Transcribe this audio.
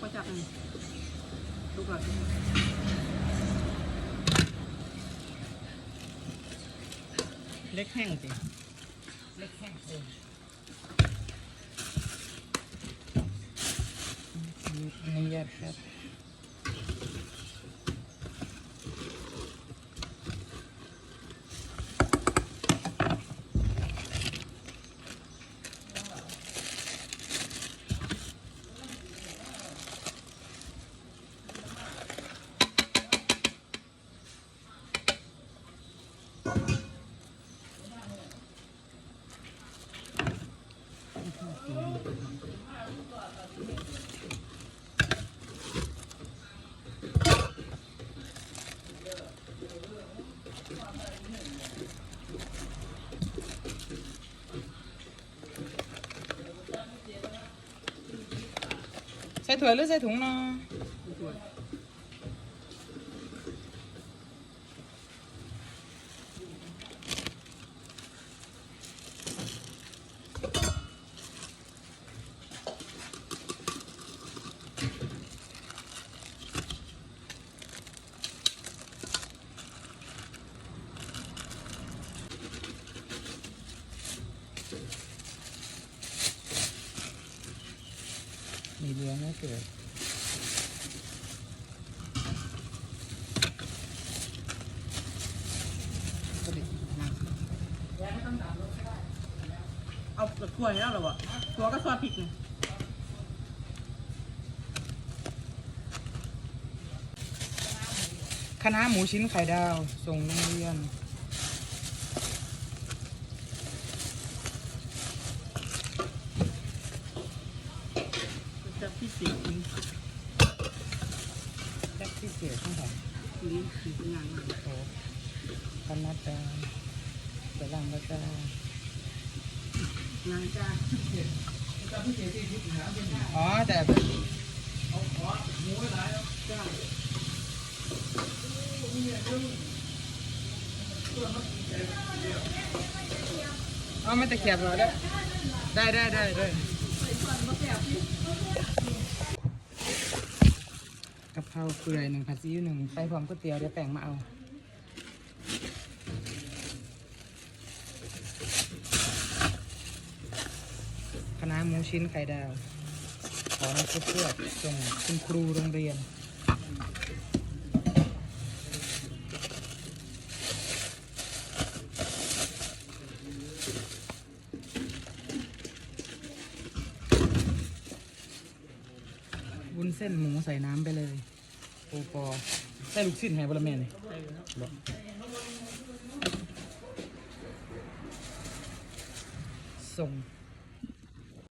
ก็จับมันลูกคนเล็กแห้งสิเล็กแห้งเองนี่แยกครับ ใส่ถั่วยหรือใส่ถุงเนาะ มีเรือไม่เกิดก็ดิมาเอาถ้วยแล้วหรอวะตัวก็ซอสพริกไงคณะหมูชิ้นไข่ดาวส่งโรงเรียน จะพิเศษจริงแจ็คพิเศษข้างหลังนี่คืองานมากโอ้คณะดาจะลังก็จะงานจ้าอ๋อแต่จ้าไม่ตะเกียบเหรอได้ได้ได้ได้ กะเพราเปื่อยหนึ่งผัดซีอิ๊วหนึ่งไปพร้อมก๋วยเตี๋ยวเดี๋ยวแป้งมาเอาคณะหมูชิ้นไข่ดาว ขอให้เพื่อนส่งคุณครูโรงเรียน วุ้นเส้นหมูใส่น้ำไปเลย โอปอใส่ลูกชิ้นให้บละแม่นี่ใช่แล้วบ่ส่ง